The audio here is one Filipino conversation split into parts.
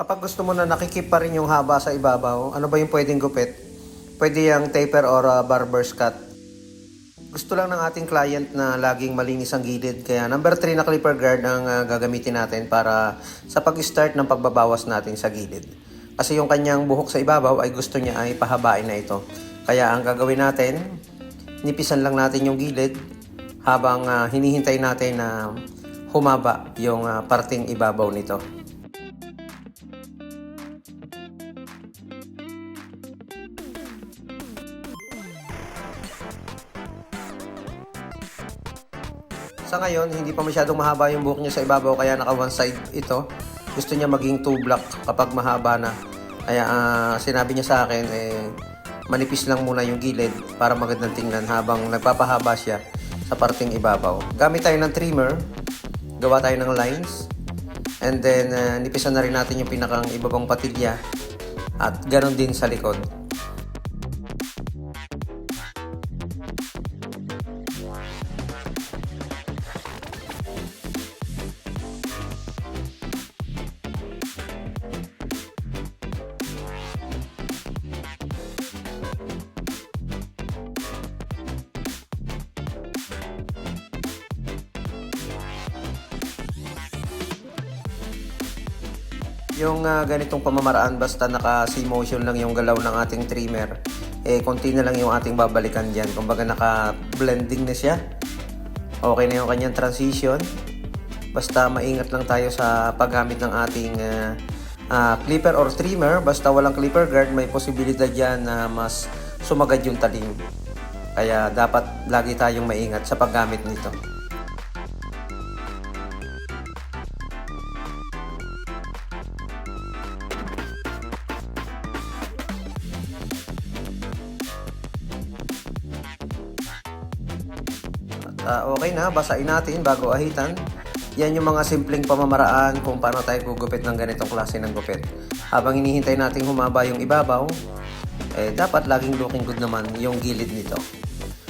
Kapag gusto mo na nakikip pa rin yung haba sa ibabaw, ano ba yung pwedeng gupit? Pwede yung taper or uh, barber's cut. Gusto lang ng ating client na laging malinis ang gilid. Kaya number 3 na clipper guard ang uh, gagamitin natin para sa pag-start ng pagbabawas natin sa gilid. Kasi yung kanyang buhok sa ibabaw ay gusto niya ay pahabain na ito. Kaya ang gagawin natin, nipisan lang natin yung gilid habang uh, hinihintay natin na humaba yung uh, parting ibabaw nito. Sa ngayon, hindi pa masyadong mahaba yung buhok niya sa ibabaw kaya naka one side ito. Gusto niya maging two block kapag mahaba na. Kaya ah, sinabi niya sa akin, eh, manipis lang muna yung gilid para magandang tingnan habang nagpapahaba siya sa parting ibabaw. Gamit tayo ng trimmer, gawa tayo ng lines, and then ah, nipisan na rin natin yung pinakang ibabang patilya at ganon din sa likod. Yung ah, ganitong pamamaraan basta naka C motion lang yung galaw ng ating trimmer, eh konti na lang yung ating babalikan diyan. Kumbaga naka blending na siya. Okay na yung kanyang transition. Basta maingat lang tayo sa paggamit ng ating ah, ah, clipper or trimmer. Basta walang clipper guard, may posibilidad yan na mas sumagad yung talim. Kaya dapat lagi tayong maingat sa paggamit nito. Ah, okay na, basain natin bago ahitan. Yan yung mga simpleng pamamaraan kung paano tayo gugupit ng ganitong klase ng gupit. Habang hinihintay nating humaba yung ibabaw, eh, dapat laging looking good naman yung gilid nito.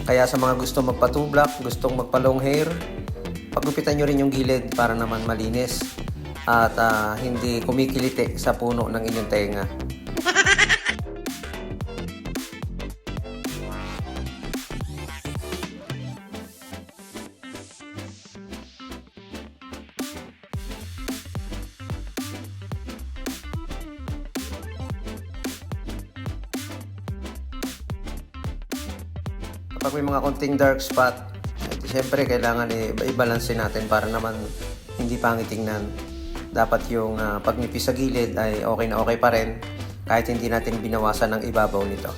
Kaya sa mga gusto magpa two block, gustong magpa long hair, pagupitan nyo rin yung gilid para naman malinis at ah, hindi kumikiliti sa puno ng inyong tenga. Kapag may mga konting dark spot, siyempre kailangan i-balance natin para naman hindi pangit tingnan. Dapat yung ah, pagnipis sa gilid ay okay na okay pa rin kahit hindi natin binawasan ng ibabaw nito.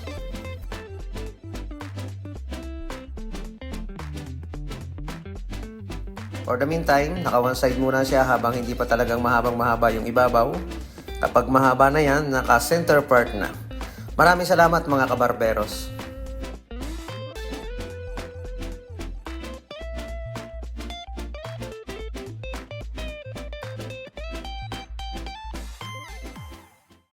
For the meantime, naka one side muna siya habang hindi pa talagang mahabang mahaba yung ibabaw. Kapag mahaba na yan, naka center part na. Maraming salamat mga kabarberos.